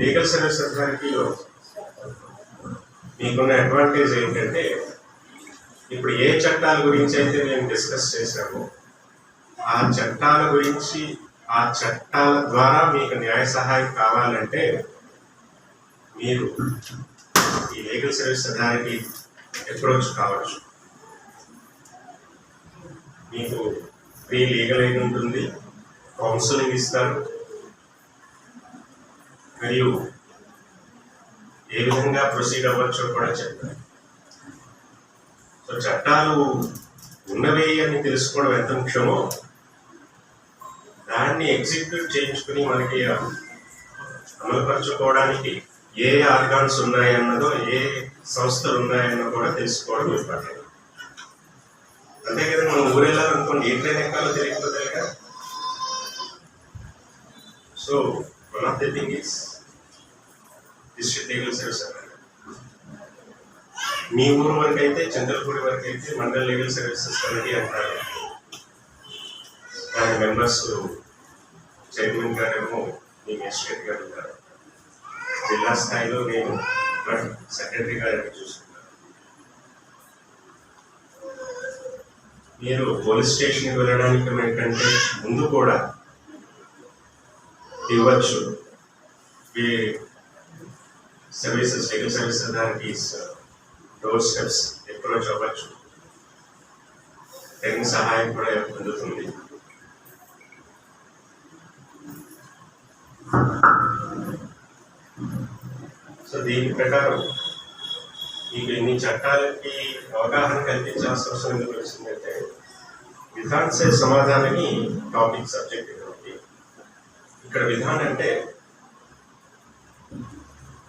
Legal service అథారిటీలో మీకున్న advantage ఏంటంటే ఇప్పుడు ఏ చట్టాల గురించి అయితే మేము డిస్కస్ చేశామో ఆ చట్టాల గురించి ఆ చట్టాల ద్వారా మీకు న్యాయ సహాయం కావాలంటే మీరు ఈ లీగల్ సర్వీస్ అథారిటీ అప్రోచ్ కావచ్చు. మీకు ఫ్రీ లీగల్ ఎయిడ్ ఉంటుంది కౌన్సిలింగ్ ఇస్తారు. మరియు ఏ విధంగా ప్రొసీడ్ అవ్వచ్చో కూడా చెప్తారు సో చట్టాలు ఉన్నవి అని తెలుసుకోవడం ఎంత ముఖ్యమో దాన్ని ఎగ్జిక్యూట్ చేయించుకుని మనకి అమలుపరచుకోవడానికి ఏ ఆర్గాన్స్ ఉన్నాయన్నదో ఏ సంస్థలు ఉన్నాయన్నో కూడా తెలుసుకోవడం ఇంపార్టెంట్ అంతే కదా మనం ఊరెళ్ళాలనుకోండి ఏ ట్రైన్ ఎక్కాలో తెలియకపోతే కదా so one of the thing is district legal service అన్నారు మీ ఊరు వరకు అయితే చంద్రపూడి వరకు అయితే మండల్ లీగల్ సర్వీసెస్ కమిటీ అంటారు. దాని మెంబర్స్ చైర్మన్ గారేమో మీ మేజిస్ట్రేట్ గారు ఉంటారు. జిల్లా స్థాయిలో నేను సెక్రటరీ గారిని చూసుకున్నాను మీరు పోలీస్ స్టేషన్కి వెళ్ళడానికి కంటే ముందు కూడా ఇవ్వచ్చు ఈ services legal service authorities door steps approach అవ్వచ్చు తగిన సహాయం కూడా పొందుతుంది సో దీని ప్రకారం మీకు ఇన్ని చట్టాలకి అవగాహన కల్పించాల్సిన అవసరం ఎందుకు వచ్చిందంటే విధాన్ సే సమాధానని టాపిక్ సబ్జెక్ట్ ఇటువంటి ఇక్కడ విధానం అంటే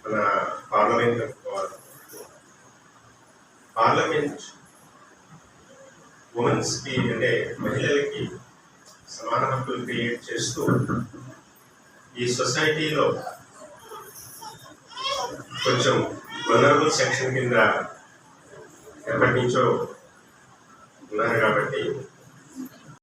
మన పార్లమెంట్ పార్లమెంట్ ఉమెన్స్కి అంటే మహిళలకి సమాన హక్కులు క్రియేట్ చేస్తూ ఈ సొసైటీలో కొంచెం వనరబుల్ సెక్షన్ కింద ఎప్పటి నుంచో ఉన్నారు కాబట్టి